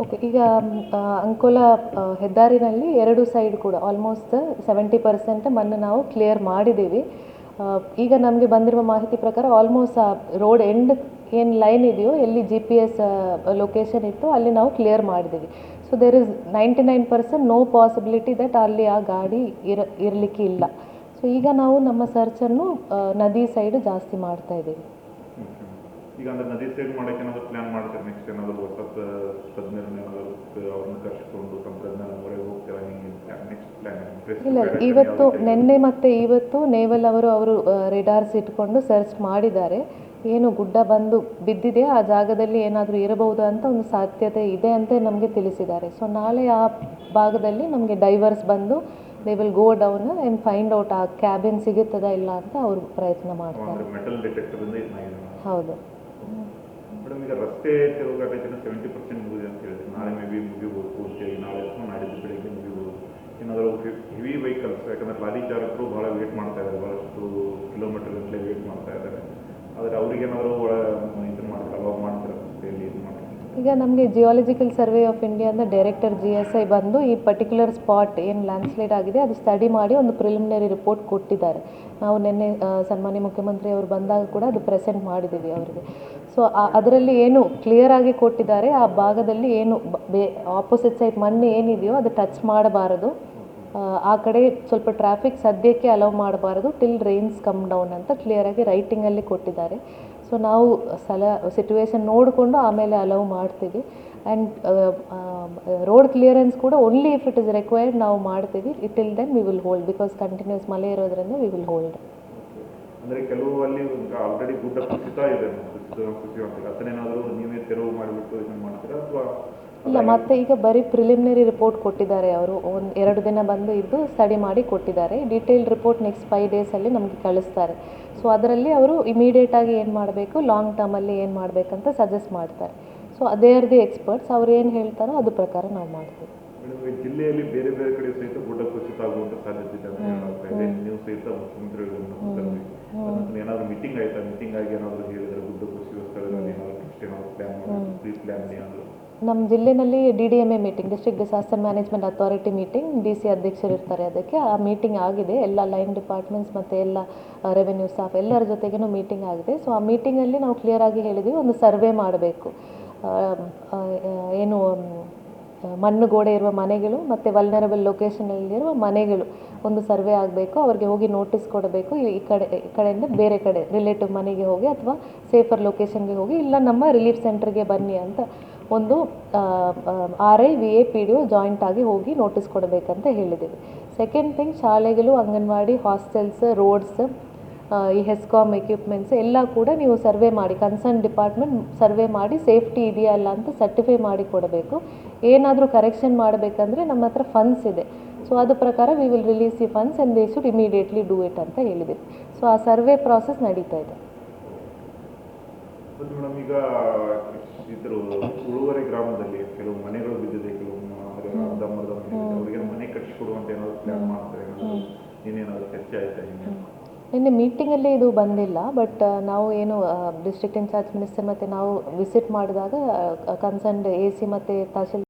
Okay ಈಗ ಅಂಕೋಲ ಹೆದ್ದಾರಿನಲ್ಲಿ ಎರಡು side ಕೂಡ ಆಲ್ಮೋಸ್ಟ್ ಸೆವೆಂಟಿ ಪರ್ಸೆಂಟ್ ಮಣ್ಣು ನಾವು ಕ್ಲಿಯರ್ ಮಾಡಿದ್ದೀವಿ. ಈಗ ನಮಗೆ ಬಂದಿರುವ ಮಾಹಿತಿ ಪ್ರಕಾರ ಆಲ್ಮೋಸ್ಟ್ ಆ ರೋಡ್ ಎಂಡ್ ಏನು ಲೈನ್ ಇದೆಯೋ ಎಲ್ಲಿ ಜಿ ಪಿ ಎಸ್ ಲೊಕೇಶನ್ ಇತ್ತು ಅಲ್ಲಿ ನಾವು ಕ್ಲಿಯರ್ ಮಾಡಿದ್ದೀವಿ. So there is ninety nine percent no possibility that ಅಲ್ಲಿ ಆ ಗಾಡಿ ಇರ, ಇರಲಿಕ್ಕೆ ಇಲ್ಲ. ಸೊ ಈಗ ನಾವು ನಮ್ಮ ಸರ್ಚನ್ನು ನದಿ ಸೈಡ್ ಜಾಸ್ತಿ ಮಾಡ್ತಾ ಇದ್ದೀವಿ. ಈಗ ಅಂದ್ರೆ ನದಿ ಸೈಡ್ ಮಾಡಕ್ಕೆ ಏನಾದ್ರು ಪ್ಲಾನ್ ಮಾಡ್ತಾರೆ ನೆಕ್ಸ್ಟ್ ಏನಾದ್ರು ಹೊಸ ತಜ್ಞರನ್ನ ಏನಾದ್ರು ಅವ್ರನ್ನ ಕರ್ಸ್ಕೊಂಡು ತಂತ್ರಜ್ಞಾನ ಮೊರೆ ಹೋಗ್ತೀರಾ? ಹಿಂಗೆ ನೆಕ್ಸ್ಟ್ ಪ್ಲಾನ್ ಇಲ್ಲ ಇವತ್ತು ನಿನ್ನೆ ಮತ್ತೆ ಇವತ್ತು ನೇವಲ್ ಅವರು ಅವರು ರೆಡಾರ್ಸ್ ಇಟ್ಕೊಂಡು ಸರ್ಚ್ ಮಾಡಿದ್ದಾರೆ. ಏನು ಗುಡ್ಡ ಬಂದು ಬಿದ್ದಿದೆ ಆ ಜಾಗದಲ್ಲಿ ಏನಾದರೂ ಇರಬಹುದು ಅಂತ ಒಂದು ಸಾಧ್ಯತೆ ಇದೆ ಅಂತ ನಮಗೆ ತಿಳಿಸಿದ್ದಾರೆ. ಸೊ ನಾಳೆ ಆ ಭಾಗದಲ್ಲಿ ನಮಗೆ ಡೈವರ್ಸ್ ಬಂದು they will go down and find out ಆ ಕ್ಯಾಬಿನ್ ಸಿಗುತ್ತದಾ ಇಲ್ಲ ಅಂತ ಅವರು ಪ್ರಯತ್ನ ಮಾಡ್ತಾರೆ. ಹೌದು. ಮೇಡಮ್, ಈಗ ರಸ್ತೆ ತಿರುಗಾಟಕ್ಕೆ ಸೆವೆಂಟಿ ಪರ್ಸೆಂಟ್ ಮುಗಿದೆ ಅಂತ ಹೇಳಿದ್ರೆ. ನಾಳೆ ಮೇ ಬಿ ಮುಗಿಬೋದು ಪೂರ್ತಿಯಾಗಿ ನಾಳೆ ಅಥವಾ ನಾಡಿದ್ದು ಬೆಳಿಗ್ಗೆ ಮುಗಿಬೋದು. ಏನಾದರೂ ಹೆವಿ ವೆಹಿಕಲ್ಸ್ ಯಾಕಂದ್ರೆ ಲಾರಿ ಚಾಲಕರು ಭಾಳ ವೇಟ್ ಮಾಡ್ತಾ ಇದ್ದಾರೆ. ಭಾಳಷ್ಟು ಕಿಲೋಮೀಟರ್ ಗಟ್ಟಲೆ ವೇಟ್ ಮಾಡ್ತಾ ಇದ್ದಾರೆ. ಆದರೆ ಅವ್ರಿಗೇನಾದರೂ ಇದನ್ನು ಮಾಡ್ತಾರೆ ಅವಾಗ ಮಾಡ್ತಾರೆ ರಸ್ತೆಯಲ್ಲಿ ಇದು ಮಾಡ್ತಾರೆ. ಈಗ ನಮಗೆ ಜಿಯಾಲಜಿಕಲ್ ಸರ್ವೆ ಆಫ್ ಇಂಡಿಯಾ ಇಂಡಿಯಾದ ಡೈರೆಕ್ಟರ್ ಜಿ ಎಸ್ ಐ ಬಂದು ಈ ಪರ್ಟಿಕ್ಯುಲರ್ ಸ್ಪಾಟ್ ಏನು ಲ್ಯಾಂಡ್ಸ್ಲೈಡ್ ಆಗಿದೆ, ಅದು ಸ್ಟಡಿ ಮಾಡಿ ಒಂದು ಪ್ರಿಲಿಮಿನರಿ ರಿಪೋರ್ಟ್ ಕೊಟ್ಟಿದ್ದಾರೆ. ನಾವು ನಿನ್ನೆ ಸನ್ಮಾನ್ಯ ಮುಖ್ಯಮಂತ್ರಿ ಅವರು ಬಂದಾಗ ಕೂಡ ಅದು ಪ್ರೆಸೆಂಟ್ ಮಾಡಿದ್ದೀವಿ ಅವರಿಗೆ. ಸೊ ಅದರಲ್ಲಿ ಏನು ಕ್ಲಿಯರ್ ಆಗಿ ಕೊಟ್ಟಿದ್ದಾರೆ ಆ ಭಾಗದಲ್ಲಿ ಏನು ಬ- ಆಪೋಸಿಟ್ ಸೈಡ್ ಮಣ್ಣು ಏನಿದೆಯೋ ಅದು ಟಚ್ ಮಾಡಬಾರದು. ಆ, ಕಡೆ ಸ್ವಲ್ಪ ಟ್ರಾಫಿಕ್ ಸದ್ಯಕ್ಕೆ ಅಲೌ ಮಾಡಬಾರದು ಟಿಲ್ ರೈನ್ಸ್ ಕಮ್ ಡೌನ್ ಅಂತ ಕ್ಲಿಯರಾಗಿ ರೈಟಿಂಗಲ್ಲಿ ಕೊಟ್ಟಿದ್ದಾರೆ. ಸೊ ನಾವು ಸಲ ಸಿಚುವೇಶನ್ ನೋಡಿಕೊಂಡು ಆಮೇಲೆ ಅಲೌ ಮಾಡ್ತೀವಿ. ಆ್ಯಂಡ್ ರೋಡ್ ಕ್ಲಿಯರೆನ್ಸ್ ಕೂಡ only if it is required ನಾವು ಮಾಡ್ತೀವಿ. It will then we will hold because continuous ಮಳೆ ಇರೋದ್ರಿಂದ ವಿ ವಿಲ್ ಹೋಲ್ಡ್ ಅಂದರೆ ಕೆಲವು ಅಲ್ಲಿ ಆಲ್ರೆಡಿ ಗುಡ್ಡ ಕುಸಿತ ಇದೆ. ಕುಸಿಯುವಂಥ ಅದನ್ನೇನಾದರೂ ನೀವೇ ತೆರವು ಮಾಡಿಬಿಟ್ಟು ಇದನ್ನು ಮಾಡ್ತೀರಾ ಅಥವಾ ಇಲ್ಲ ಮತ್ತೆ ಈಗ ಬರೀ ಪ್ರಿಲಿಮಿನರಿ ರಿಪೋರ್ಟ್ ಕೊಟ್ಟಿದ್ದಾರೆ ಅವರು. ಒಂದು ಎರಡು ದಿನ ಬಂದು ಇದ್ದು ಸ್ಟಡಿ ಮಾಡಿ ಕೊಟ್ಟಿದ್ದಾರೆ. ಡೀಟೇಲ್ ರಿಪೋರ್ಟ್ ನೆಕ್ಸ್ಟ್ ಫೈವ್ ಡೇಸಲ್ಲಿ ನಮಗೆ ಕಳಿಸ್ತಾರೆ. ಸೊ ಅದರಲ್ಲಿ ಅವರು ಇಮಿಡಿಯೇಟಾಗಿ ಏನು ಮಾಡಬೇಕು ಲಾಂಗ್ ಟರ್ಮಲ್ಲಿ ಏನು ಮಾಡಬೇಕಂತ ಸಜೆಸ್ಟ್ ಮಾಡ್ತಾರೆ. ಸೊ ಅದೇ ಆರ್ ದಿ ಎಕ್ಸ್ಪರ್ಟ್ಸ್ ಅವ್ರು ಏನು ಹೇಳ್ತಾರೋ ಅದ್ರ ಪ್ರಕಾರ ನಾವು ಮಾಡ್ತೀವಿ. ಜಿಲ್ಲೆಯಲ್ಲಿ ಬೇರೆ ಬೇರೆ ಕಡೆ ಸಹಿತ ಗುಡ್ಡ ಕುಸಿತ ಆಗುವಂತ ಸಾಧ್ಯತೆ ಇದೆ ನೀವು ಸಹಿತ ಮುಖ್ಯಮಂತ್ರಿಗಳು ತರಬೇಕು ಏನಾದ್ರು ಮೀಟಿಂಗ್ ಆಯ್ತಾ? ಮೀಟಿಂಗ್ ಆಗಿ ಏನಾದ್ರು ಹೇಳಿದ್ರೆ ಗುಡ್ಡ ಕುಸಿಯುವ ಸ್ಥಳದಲ್ಲಿ ಏನಾದ್ರು ನೆಕ್ಸ್ಟ್ ಏನಾದ್ರು ಪ್ಲಾನ್ ಮಾಡಿ ಪ್ರೀ ಪ್ಲಾನ್ ಏನಾದ್ರು. ನಮ್ಮ ಜಿಲ್ಲೆನಲ್ಲಿ D D M A meeting district disaster management authority meeting D C ಅಧ್ಯಕ್ಷರು ಇರ್ತಾರೆ ಅದಕ್ಕೆ. ಆ ಮೀಟಿಂಗ್ ಆಗಿದೆ. ಎಲ್ಲ ಲೈನ್ ಡಿಪಾರ್ಟ್ಮೆಂಟ್ಸ್ ಮತ್ತು ಎಲ್ಲ ರೆವೆನ್ಯೂ ಸ್ಟಾಫ್ ಎಲ್ಲರ ಜೊತೆಗೂ ಮೀಟಿಂಗ್ ಆಗಿದೆ. ಸೊ ಆ ಮೀಟಿಂಗಲ್ಲಿ ನಾವು ಕ್ಲಿಯರ್ ಆಗಿ ಹೇಳಿದ್ವಿ ಒಂದು ಸರ್ವೆ ಮಾಡಬೇಕು. ಏನು ಮಣ್ಣು ಗೋಡೆ ಇರುವ ಮನೆಗಳು ಮತ್ತು ವಲ್ನರಬಲ್ ಲೊಕೇಶನಲ್ಲಿರುವ ಮನೆಗಳು ಒಂದು ಸರ್ವೆ ಆಗಬೇಕು, ಅವ್ರಿಗೆ ಹೋಗಿ ನೋಟಿಸ್ ಕೊಡಬೇಕು, ಈ ಕಡೆ, ಈ ಕಡೆಯಿಂದ ಬೇರೆ ಕಡೆ ರಿಲೇಟಿವ್ ಮನೆಗೆ ಹೋಗಿ ಅಥವಾ ಸೇಫರ್ ಲೊಕೇಶನ್ಗೆ ಹೋಗಿ ಇಲ್ಲ ನಮ್ಮ ರಿಲೀಫ್ ಸೆಂಟರ್ಗೆ ಬನ್ನಿ ಅಂತ ಒಂದು R I V A P D O joint ಆಗಿ ಹೋಗಿ ನೋಟಿಸ್ ಕೊಡಬೇಕಂತ ಹೇಳಿದ್ದೀವಿ. ಸೆಕೆಂಡ್ ಥಿಂಗ್ ಶಾಲೆಗಳು, ಅಂಗನವಾಡಿ ಹಾಸ್ಟೆಲ್ಸ್ ರೋಡ್ಸ್ ಈ ಹೆಸ್ಕಾಮ್ ಎಕ್ವಿಪ್ಮೆಂಟ್ಸ್ ಎಲ್ಲ ಕೂಡ ನೀವು ಸರ್ವೆ ಮಾಡಿ ಕನ್ಸರ್ನ್ ಡಿಪಾರ್ಟ್ಮೆಂಟ್ ಸರ್ವೆ ಮಾಡಿ ಸೇಫ್ಟಿ ಇದೆಯಾ ಅಲ್ಲ ಅಂತ ಸರ್ಟಿಫೈ ಮಾಡಿ ಕೊಡಬೇಕು. ಏನಾದರೂ ಕರೆಕ್ಷನ್ ಮಾಡಬೇಕಂದ್ರೆ ನಮ್ಮ ಹತ್ರ ಫಂಡ್ಸ್ ಇದೆ. ಸೊ ಅದು ಪ್ರಕಾರ ವಿ ವಿಲ್ ರಿಲೀಸ್ ಈ funds and they should immediately do it ಅಂತ ಹೇಳಿದೆ ಸೊ ಆ ಸರ್ವೆ ಪ್ರಾಸೆಸ್ ನಡೀತಾ ಇದೆ. ಮತ್ತು ಮೇಡಮ್ ಈಗ ಇದ್ರ ಉಳುವರೆ ಗ್ರಾಮದಲ್ಲಿ ಕೆಲವು ಮನೆಗಳು ಬಿದ್ದಿದೆ ಕೆಲವು ಅಂದರೆ ಮನೆ ಕಟ್ಟಿಸ್ಕೊಡುವಂತ ಏನಾದ್ರು ಪ್ಲಾನ್ ಮಾಡ್ತಾರೆ ಏನಾದರೂ? ಇನ್ನೇನಾದ್ರು ಚರ್ಚೆ ಆಯ್ತಾ ನಿನ್ನೆ ಮೀಟಿಂಗಲ್ಲಿ ಇದು ಬಂದಿಲ್ಲ ಬಟ್ ನಾವು ಏನು ಡಿಸ್ಟ್ರಿಕ್ಟ್ ಇನ್ಚಾರ್ಜ್ ಮಿನಿಸ್ಟರ್ ಮತ್ತು ನಾವು ವಿಸಿಟ್ ಮಾಡಿದಾಗ ಕನ್ಸರ್ನ್ಡ್ ಎ ಸಿ ಮತ್ತು ತಹಶೀಲ್